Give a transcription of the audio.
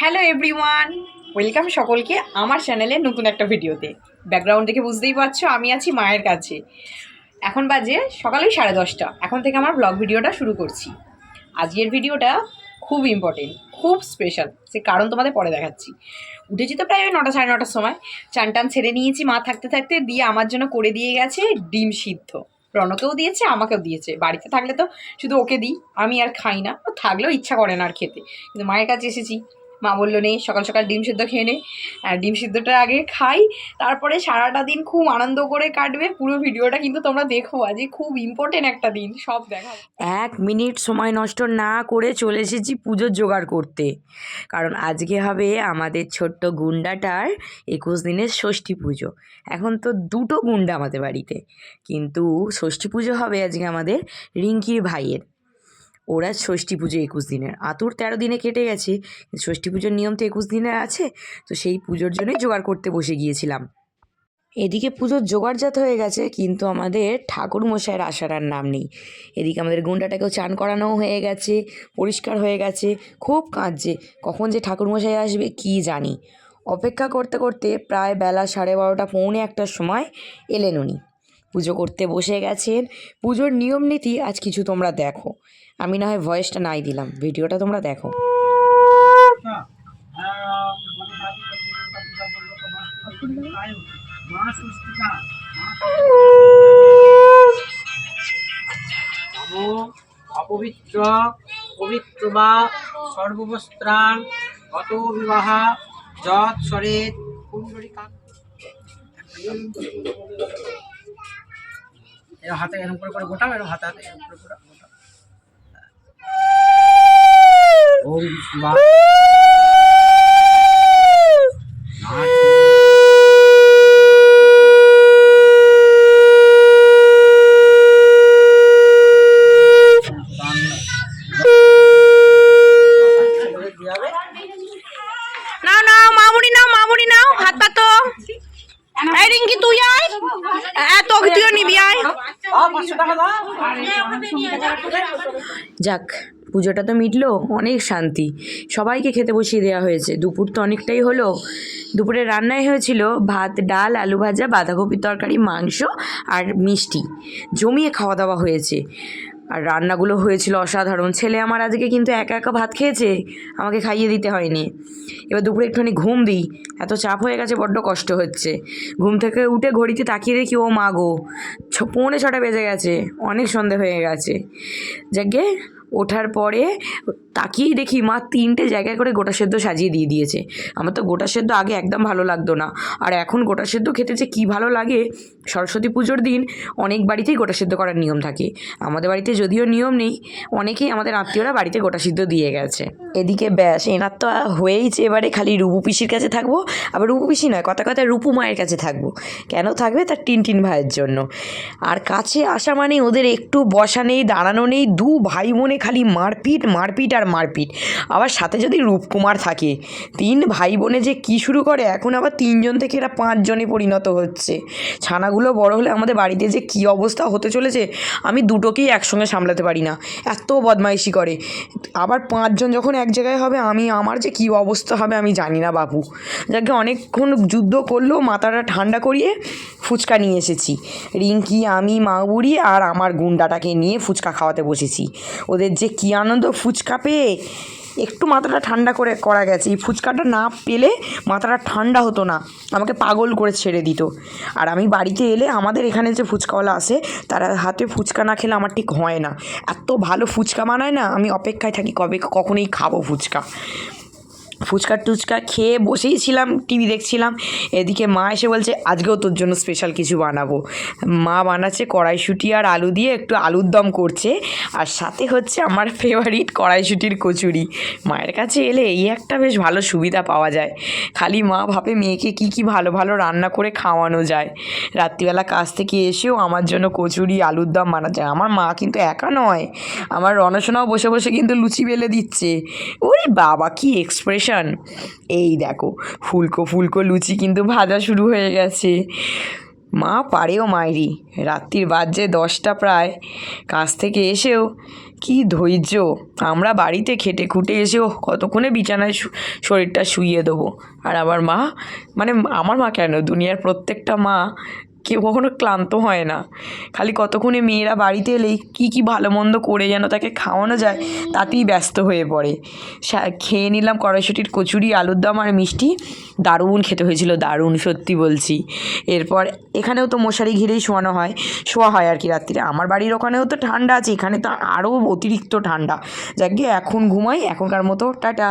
Hello everyone welcome সকলকে আমার চ্যানেলে নতুন একটা ভিডিওতে। ব্যাকগ্রাউন্ড দেখে বুঝতেই পারছ, আমি আছি মায়ের কাছে। এখন বাজে সকালেই সাড়ে দশটা। এখন থেকে আমার ব্লগ ভিডিওটা শুরু করছি। আজকের ভিডিওটা খুব ইম্পর্টেন্ট খুব স্পেশাল সে কারণ তোমাদের পরে দেখাচ্ছি। উঠেছি তো প্রায় ওই নটা সাড়ে নটার সময়। চান টান ছেড়ে নিয়েছি মা থাকতে থাকতে, দিয়ে আমার জন্য করে দিয়ে গেছে ডিম সিদ্ধ। রনকেও দিয়েছে, আমাকেও দিয়েছে। বাড়িতে থাকলে তো শুধু ওকে দিই, আমি আর খাই না। ও থাকলেও ইচ্ছা করে না আর খেতে। কিন্তু মায়ের কাছে এসেছি। মা বলল নেই সকাল সকাল ডিম সিদ্ধ খেয়ে নে। আর ডিম সিদ্ধটা আগে খাই, তারপরে সারাটা দিন খুব আনন্দ করে কাটবে। পুরো ভিডিওটা কিন্তু তোমরা দেখো, আজকে খুব ইম্পর্টেন্ট একটা দিন, সব দেখাবো এক মিনিট সময় নষ্ট না করে চলে এসেছি পুজোর জোগাড় করতে। কারণ আজকে হবে আমাদের ছোট্ট গুন্ডাটার একুশ দিনের ষষ্ঠী পুজো। এখন তো দুটো গুন্ডা আমাদের বাড়িতে। কিন্তু ষষ্ঠী পুজো হবে আজকে আমাদের রিঙ্কির ভাইয়ের। ওরা ষষ্ঠী পুজো একুশ দিনের। আতুর তেরো দিনে কেটে গেছে ষষ্ঠী পুজোর নিয়ম তো একুশ দিনের আছে, তো সেই পুজোর জন্যই জোগাড় করতে বসে গিয়েছিলাম। এদিকে পুজোর জোগাড়জাত হয়ে গেছে, কিন্তু আমাদের ঠাকুর মশাইয়ের আসার আর নাম নেই। এদিকে আমাদের গুন্ডাটাকেও চান করানোও হয়ে গেছে, পরিষ্কার হয়ে গেছে, খুব কাঁদছে, কখন যে ঠাকুর মশাই আসবে কি জানি। অপেক্ষা করতে করতে প্রায় বেলা সাড়ে বারোটা, পৌনে একটার সময় এলেন উনি। পুজো করতে বসে গেছেন। পুজোর নিয়ম নীতি আজ কিছু তোমরা দেখো। আমি না হয় ভয়েসটা নাই দিলাম, ভিডিওটা তোমরা দেখো। অপবিত্র, পবিত্র বা সর্ববস্ত্রাণ, গত বিবাহ যৎ সরেত কুণ্ডলিকা এরকম হাতে এরকম করে করে গোটাও এরকম হাতে হাতে এরকম করে গোটাও ওম বা নাও নাও, মামুনি নাও মামুনি নাও, হাত পাতো তুই আয়। তুইও নিবি, আয়। যাক, পুজোটা তো মিটলো, অনেক শান্তি। সবাইকে খেতে বসিয়ে দেওয়া হয়েছে। দুপুর তো অনেকটাই হলো। দুপুরে রান্নায় হয়েছিল ভাত, ডাল, আলু ভাজা, বাঁধাকপির তরকারি, মাংস আর মিষ্টি। জমিয়ে খাওয়া দাওয়া হয়েছে। আর রান্নাগুলো হয়েছিল অসাধারণ। ছেলে আমার আজকে কিন্তু একা একা ভাত খেয়েছে, আমাকে খাইয়ে দিতে হয়নি। এবার দুপুরে একটুখানি ঘুম দিই, এত চাপ হয়ে গেছে, বড্ড কষ্ট হচ্ছে। ঘুম থেকে উঠে ঘড়িতে তাকিয়ে দেখি, ও মা গো পৌনে ছটা বেজে গেছে, অনেক সন্ধে হয়ে গেছে। যাকে ওঠার পরে তাকিয়েই দেখি মা তিনটে জায়গায় করে গোটা সেদ্ধ সাজিয়ে দিয়ে দিয়েছে। আমার তো গোটা সেদ্ধ আগে একদম ভালো লাগতো না। আর এখন গোটা সেদ্ধ খেতে যে কী ভালো লাগে, সরস্বতী পুজোর দিন অনেক বাড়িতেই গোটা সেদ্ধ করার নিয়ম থাকে। আমাদের বাড়িতে যদিও নিয়ম নেই, অনেকেই আমাদের আত্মীয়রা বাড়িতে গোটা সিদ্ধ দিয়ে গেছে। এদিকে ব্যাস, এনার তো হয়েইছে এবারে খালি রূপু পিসির কাছে থাকব, আবার রূপু পিসি নয়, কথা কথা রূপু মায়ের কাছে থাকব। কেন থাকবে? তার টিন টিন ভাইয়ের জন্য। আর কাছে আসা মানে ওদের একটু বসা নেই, দাঁড়ানো নেই, দু ভাই বোনে খালি মারপিট মারপিট আর মারপিট। আবার সাথে যদি রূপকুমার থাকে, তিন ভাই বোনে যে কী শুরু করে, এখন আবার তিনজন থেকে এরা পাঁচজনে পরিণত হচ্ছে। ছানাগুলো বড় হলে আমাদের বাড়িতে যে কী অবস্থা হতে চলেছে, আমি দুটোকেই একসঙ্গে সামলাতে পারি না। এত বদমাইশি করে। আবার পাঁচজন যখন এক জায়গায় হবে, আমি, আমার যে কী অবস্থা হবে আমি জানি না, বাবু। যাকে অনেকক্ষণ যুদ্ধ করলেও মাথাটা ঠান্ডা করিয়ে ফুচকা নিয়ে এসেছি। রিঙ্কি, আমি মাগুড়ি আর আমার গুন্ডাটাকে নিয়ে ফুচকা খাওয়াতে বসেছি। ওদের যে কী আনন্দ ফুচকা পেয়ে একটু মাথাটা ঠান্ডা করে করা গেছে। এই ফুচকাটা না পেলে মাথাটা ঠান্ডা হতো না, আমাকে পাগল করে ছেড়ে দিত। আর আমি বাড়িতে এলে আমাদের এখানে যে ফুচকাওয়ালা আসে, তারা হাতে ফুচকা না খেলে আমার ঠিক হয় না। এত ভালো ফুচকা বানায় না, আমি অপেক্ষায় থাকি কবে কখনই খাব ফুচকা। ফুচকা টুচকা খেয়ে বসেই ছিলাম টিভি দেখছিলাম। এদিকে মা এসে বলছে, আজকেও তোর জন্য স্পেশাল কিছু বানাবো। মা বানাচ্ছে কড়াইশুঁটি আর আলু দিয়ে একটু আলুর দম করছে। আর সাথে হচ্ছে আমার ফেভারিট কড়াইশুঁটির কচুরি। মায়ের কাছে এলে এই একটা বেশ ভালো সুবিধা পাওয়া যায়। খালি মা ভাবে মেয়েকে কি কি ভালো ভালো রান্না করে খাওয়ানো যায়। রাত্রিবেলা কাজ থেকে এসেও আমার জন্য কচুরি, আলুর দম বানাচ্ছে আমার মা কিন্তু একা নয়। আমার রণসোনাও বসে বসে কিন্তু লুচি বেলে দিচ্ছে। ওরে বাবা, কি এক্সপ্রেশন এই দেখো, ফুলকো ফুলকো লুচি কিন্তু ভাজা শুরু হয়ে গেছে। মা পারেও মায়েরি রাত্রির বাজে দশটা প্রায়। কাজ থেকে এসেও কি ধৈর্য, আমরা বাড়িতে খেটে খুটে এসেও কতক্ষণে বিছানায় শরীরটা শুইয়ে দেবো। আর আমার মা মানে আমার মা কেন? দুনিয়ার প্রত্যেকটা মা কেউ কখনো ক্লান্ত হয় না। খালি কতক্ষণে মেয়েরা বাড়িতে এলেই কী কী ভালো মন্দ করে যেন তাকে খাওয়ানো যায়, তাতেই ব্যস্ত হয়ে পড়ে। খেয়ে নিলাম কড়াইশুটির কচুরি, আলুর দম আর মিষ্টি। দারুণ খেতে হয়েছিল, দারুণ, সত্যি বলছি। এরপর এখানেও তো মশারি ঘিরেই শোয়ানো হয়, শোয়া হয় আর কি রাত্রিরে। আমার বাড়ির ওখানেও তো ঠান্ডা আছে, এখানে তো আরও অতিরিক্ত ঠান্ডা। যাক গিয়ে এখন ঘুমাই, এখনকার মতো, টাটা।